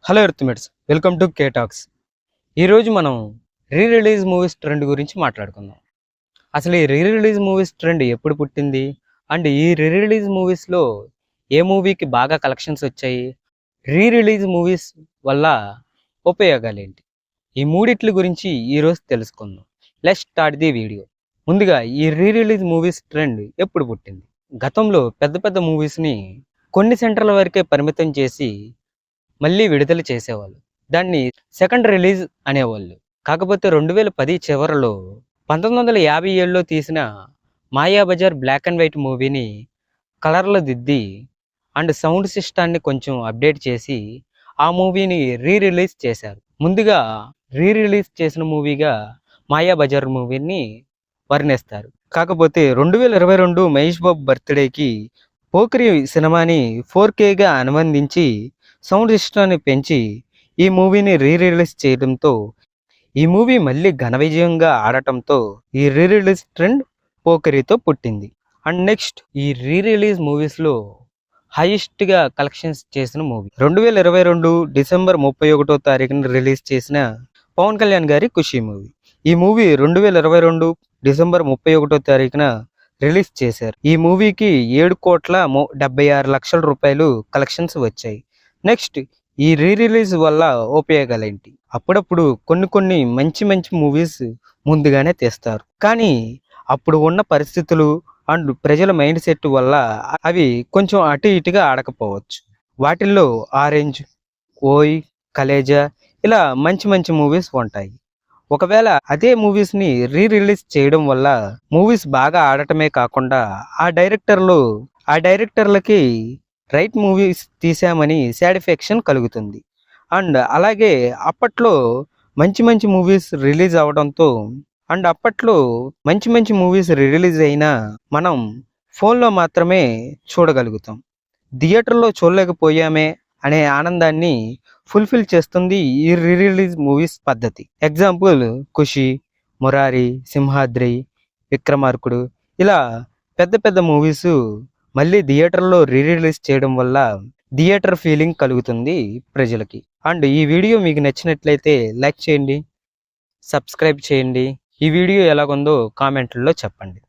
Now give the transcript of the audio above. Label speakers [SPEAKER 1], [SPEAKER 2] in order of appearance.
[SPEAKER 1] Hello earthmates welcome to K talks ఈరోజు మనం re release movies trend గురించి మాట్లాడుకుందాం. అసలు ఈ రీ రిలీజ్ మూవీస్ ట్రెండ్ ఎప్పుడు పుట్టింది? అండ్ ఈ రీ రిలీజ్ మూవీస్లో ఏ మూవీకి బాగా కలెక్షన్స్ వచ్చాయి? రీ రిలీజ్ మూవీస్ వల్ల ఉపయోగాలు ఏంటి? ఈ మూడిట్ల గురించి ఈరోజు తెలుసుకుందాం. లెట్ స్టార్ట్ ది వీడియో ముందుగా ఈ రీ రిలీజ్ మూవీస్ ట్రెండ్ ఎప్పుడు పుట్టింది? గతంలో పెద్ద పెద్ద మూవీస్ని కొన్ని సెంటర్ల వరకే పరిమితం చేసి మళ్ళీ విడుదల చేసేవాళ్ళు. దాన్ని సెకండ్ రిలీజ్ అనేవాళ్ళు. కాకపోతే రెండు వేల పది చివరిలో పంతొమ్మిది వందల యాభై ఏడులో తీసిన మాయాబజార్ బ్లాక్ అండ్ వైట్ మూవీని కలర్లో దిద్ది అండ్ సౌండ్ సిస్టాన్ని కొంచెం అప్డేట్ చేసి ఆ మూవీని రీ రిలీజ్ చేశారు. ముందుగా రీ రిలీజ్ చేసిన మూవీగా మాయాబజార్ మూవీని వర్ణిస్తారు. కాకపోతే రెండు వేల ఇరవై రెండు మహేష్ బాబు బర్త్డేకి పోక్రి సినిమాని ఫోర్ కేగా అనుబంధించి సౌండ్ సిస్టాన్ని పెంచి ఈ మూవీని రీ రిలీజ్ చేయడంతో ఈ మూవీ మళ్ళీ ఘన విజయంగా ఆడటంతో ఈ రీ రిలీజ్ ట్రెండ్ పోకరితో పుట్టింది. అండ్ నెక్స్ట్ ఈ రీ రిలీజ్ మూవీస్లో హైయెస్ట్గా కలెక్షన్స్ చేసిన మూవీ. రెండు వేల ఇరవై రెండు డిసెంబర్ ముప్పై ఒకటో తారీఖున రిలీజ్ చేసిన పవన్ కళ్యాణ్ గారి ఖుషి మూవీ. ఈ మూవీ రెండు వేల ఇరవై రెండు డిసెంబర్ ముప్పై ఒకటో తారీఖున రిలీజ్ చేశారు. ఈ మూవీకి ఏడు కోట్ల ము- డెబ్బై ఆరు లక్షల రూపాయలు కలెక్షన్స్ వచ్చాయి. నెక్స్ట్ ఈ రీ రిలీజ్ వల్ల ఉపయోగాలు ఏంటి అప్పుడప్పుడు కొన్ని కొన్ని మంచి మంచి మూవీస్ ముందుగానే తీస్తారు. కానీ అప్పుడు ఉన్న పరిస్థితులు అండ్ ప్రజల మైండ్ సెట్ వల్ల అవి కొంచెం అటు ఇటుగా ఆడకపోవచ్చు. వాటిల్లో ఆరెంజ్ ఓయ్ కలేజా ఇలా మంచి మంచి మూవీస్ ఉంటాయి. ఒకవేళ అదే మూవీస్ని రీ రిలీజ్ చేయడం వల్ల మూవీస్ బాగా ఆడటమే కాకుండా ఆ డైరెక్టర్లు ఆ డైరెక్టర్లకి రైట్ మూవీస్ తీసామని సాటిస్ఫాక్షన్ కలుగుతుంది. అండ్ అలాగే అప్పట్లో మంచి మంచి మూవీస్ రిలీజ్ అవడంతో అండ్ అప్పట్లో మంచి మంచి మూవీస్ రిలీజ్ అయినా మనం ఫోన్లో మాత్రమే చూడగలుగుతాం. థియేటర్లో చూడలేకపోయామే అనే ఆనందాన్ని ఫుల్ఫిల్ చేస్తుంది ఈ రిలీజ్ మూవీస్ పద్ధతి. ఎగ్జాంపుల్ ఖుషి మురారి సింహాద్రి విక్రమార్కుడు ఇలా పెద్ద పెద్ద మూవీస్ మళ్ళీ థియేటర్లో రీ రిలీజ్ చేయడం వల్ల థియేటర్ ఫీలింగ్ కలుగుతుంది ప్రజలకి. అండ్ ఈ వీడియో మీకు నచ్చినట్లయితే లైక్ చేయండి సబ్స్క్రైబ్ చేయండి. ఈ వీడియో ఎలాగుందో కామెంట్లలో చెప్పండి.